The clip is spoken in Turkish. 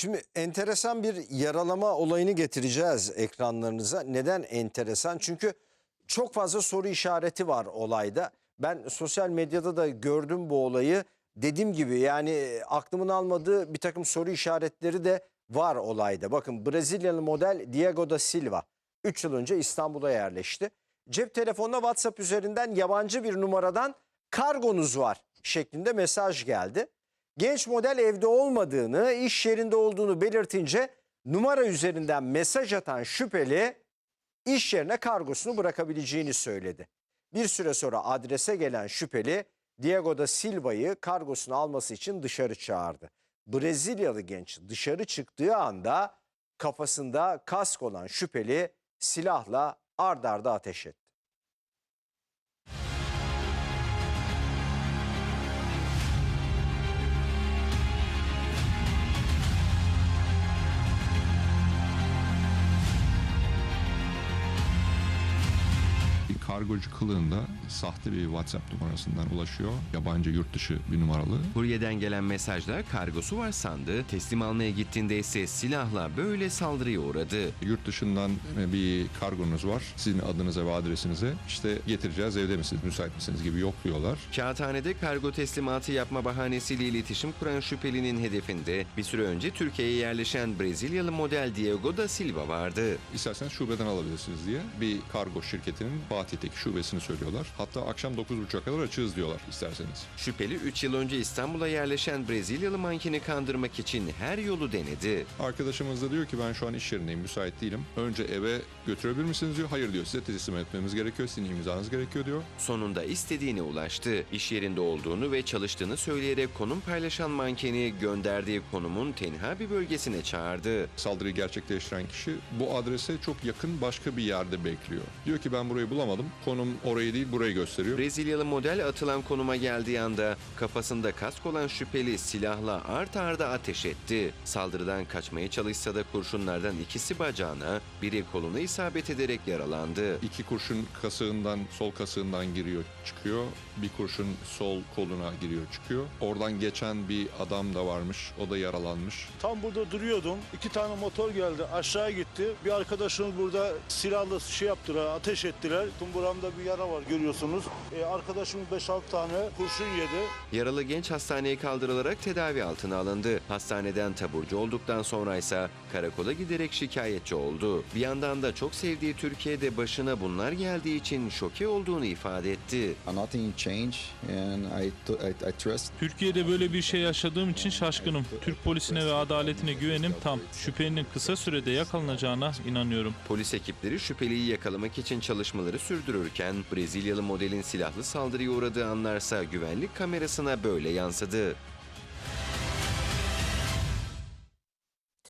Şimdi enteresan bir yaralama olayını getireceğiz ekranlarınıza. Neden enteresan? Çünkü çok fazla soru işareti var olayda. Ben sosyal medyada da gördüm bu olayı. Dediğim gibi yani e, aklımın almadığı bir takım soru işaretleri de var olayda. Bakın Brezilyalı model Diego da Silva 3 yıl önce İstanbul'a yerleşti. Cep telefonuna WhatsApp üzerinden yabancı bir numaradan kargonuz var şeklinde mesaj geldi. Genç model evde olmadığını, iş yerinde olduğunu belirtince numara üzerinden mesaj atan şüpheli iş yerine kargosunu bırakabileceğini söyledi. Bir süre sonra adrese gelen şüpheli Diego da Silva'yı kargosunu alması için dışarı çağırdı. Brezilyalı genç dışarı çıktığı anda kafasında kask olan şüpheli silahla ard arda ateş etti. Kargocu kılığında sahte bir WhatsApp numarasından ulaşıyor. Yabancı yurt dışı bir numaralı. Kuryeden gelen mesajda kargosu var sandı. Teslim almaya gittiğinde ise silahla böyle saldırıya uğradı. Yurt dışından e, bir kargonuz var. Sizin adınıza ve adresinize işte getireceğiz evde misiniz, müsait misiniz gibi yokluyorlar. Kağıthanede kargo teslimatı yapma bahanesiyle iletişim kuran şüphelinin hedefinde bir süre önce Türkiye'ye yerleşen Brezilyalı model Diego da Silva vardı. İsterseniz şubeden alabilirsiniz diye bir kargo şirketinin Fatih'teki şubesini söylüyorlar. Hatta akşam 9.30'a kadar açığız diyorlar isterseniz. Şüpheli 3 yıl önce İstanbul'a yerleşen Brezilyalı mankeni kandırmak için her yolu denedi. Arkadaşımız da diyor ki ben şu an iş yerindeyim, müsait değilim. Önce eve götürebilir misiniz diyor. Hayır diyor size teslim etmemiz gerekiyor, sizin imzanız gerekiyor diyor. Sonunda istediğine ulaştı. İş yerinde olduğunu ve çalıştığını söyleyerek konum paylaşan mankeni gönderdiği konumun tenha bir bölgesine çağırdı. Saldırıyı gerçekleştiren kişi bu adrese çok yakın başka bir yerde bekliyor. Diyor ki ben burayı bulamadım. Konum orayı değil burayı gösteriyor. Brezilyalı model atılan konuma geldiği anda kafasında kask olan şüpheli silahla art arda ateş etti. Saldırıdan kaçmaya çalışsa da kurşunlardan ikisi bacağına, biri koluna isabet ederek yaralandı. İki kurşun kasığından, sol kasığından giriyor çıkıyor. Bir kurşun sol koluna giriyor çıkıyor. Oradan geçen bir adam da varmış. O da yaralanmış. Tam burada duruyordum. İki tane motor geldi. Aşağı gitti. Bir arkadaşımız burada silahla şey yaptılar, ateş ettiler. Tumburamda bir yara var görüyorsunuz. E, arkadaşım 5-6 tane kurşun yedi. Yaralı genç hastaneye kaldırılarak tedavi altına alındı. Hastaneden taburcu olduktan sonra ise karakola giderek şikayetçi oldu. Bir yandan da çok sevdiği Türkiye'de başına bunlar geldiği için şoke olduğunu ifade etti. Nothing changed, and I, t- I, I trust Türkiye'de böyle bir şey yaşadığım için şaşkınım. Türk polisine ve adaletine güvenim tam. Şüphelinin kısa sürede yakalanacağına inanıyorum. Polis ekipleri şüpheliyi yakalamak için çalışmaları sürdürürken Brezilyalı modelin silahlı saldırıya uğradığı anlarsa güvenlik kamerasına böyle yansıdı.